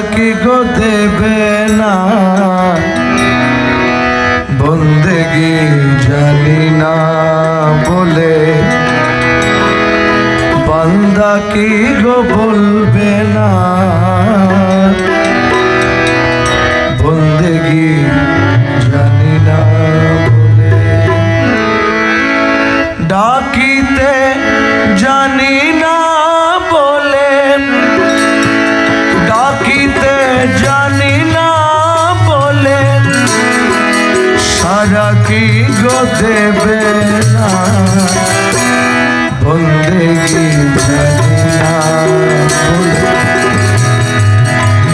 কি গো দেবে না? বন্দেগি জানি না বলে। বান্দা কি গো বলবে না?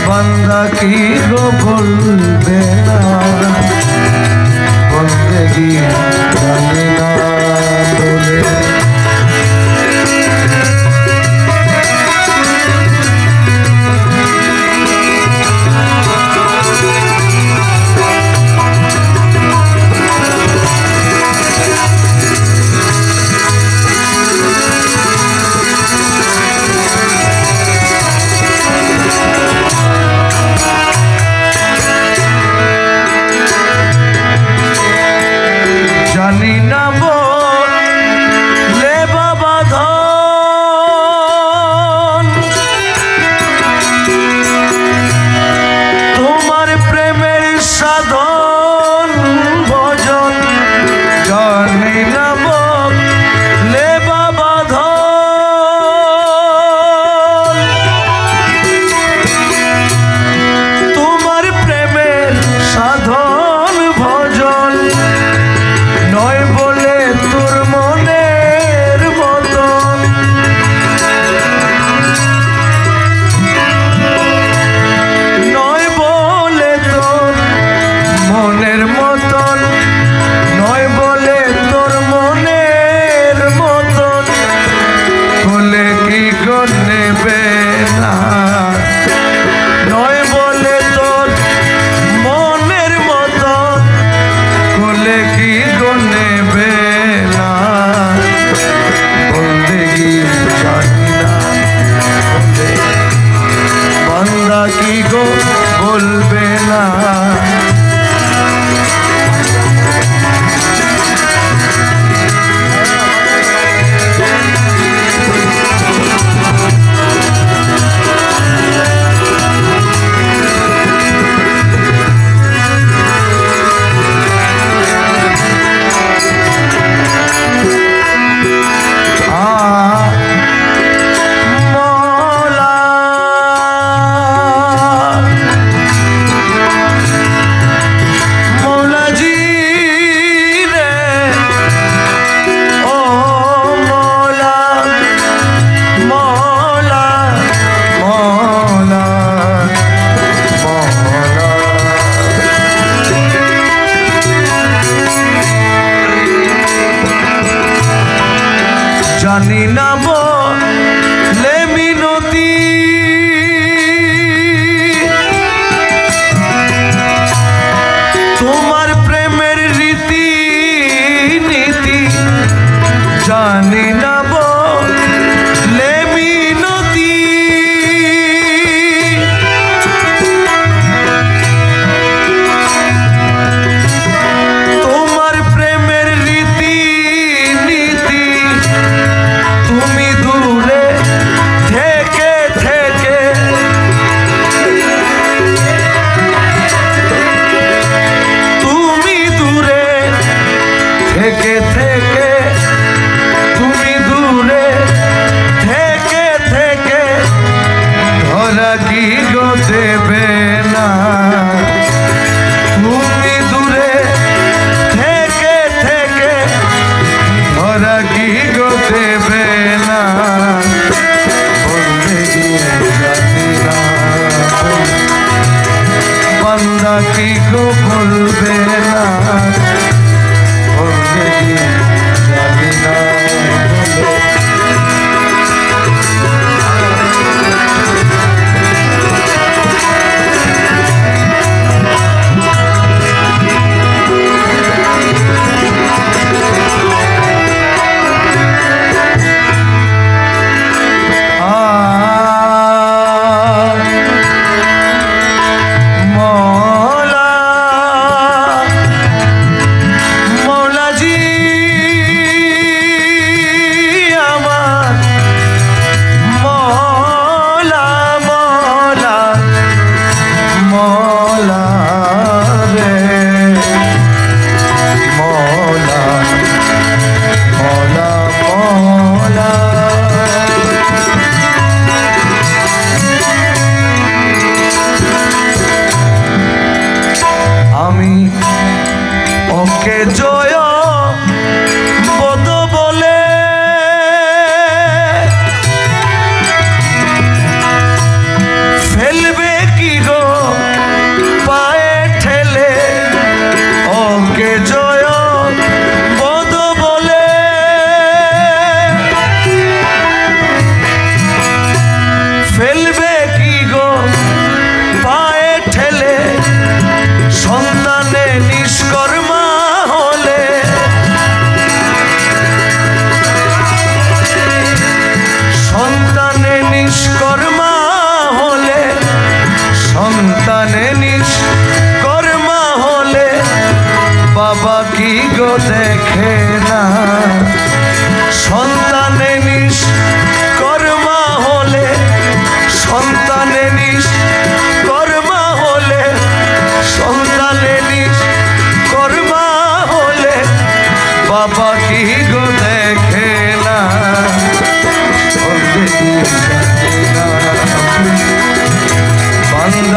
বান্দা কি গো বলবে না? বন্দেগি জানি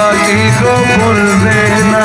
কাকে গো বলবে না।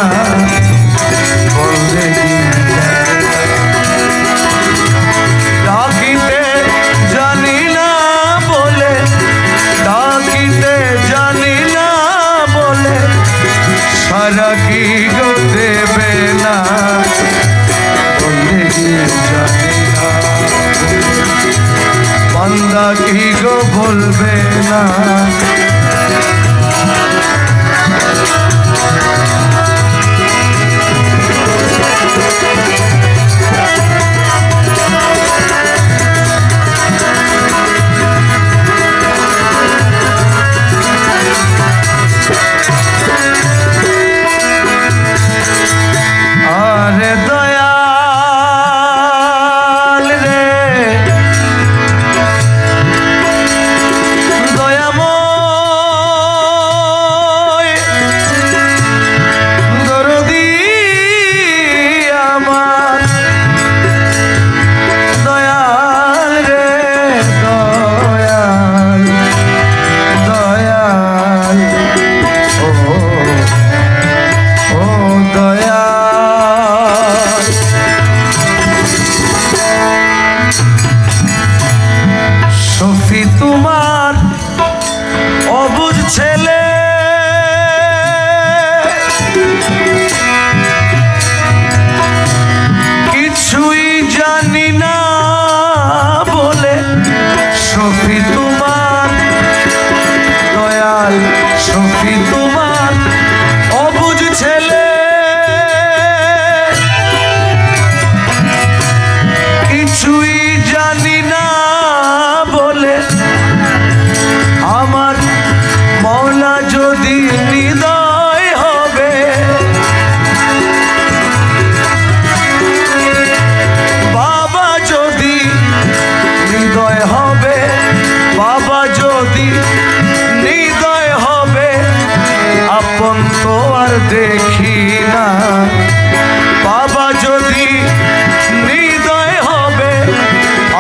দেখি না। বাবা যদি নিদয় হবে,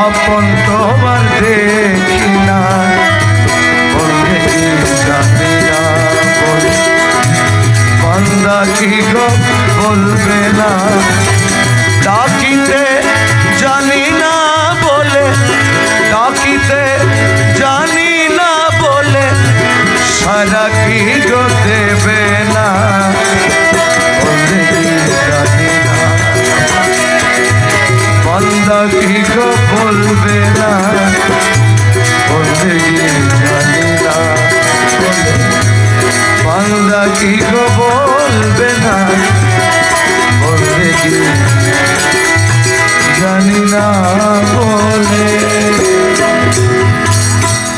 আপন তোমার দেখি না। বন্দা কি গো বলবে না? ডাকিতে পাখি কপল বেলা বন্ধে গিয়ে জানি না বান্দা কি বলবে জানি না বলে।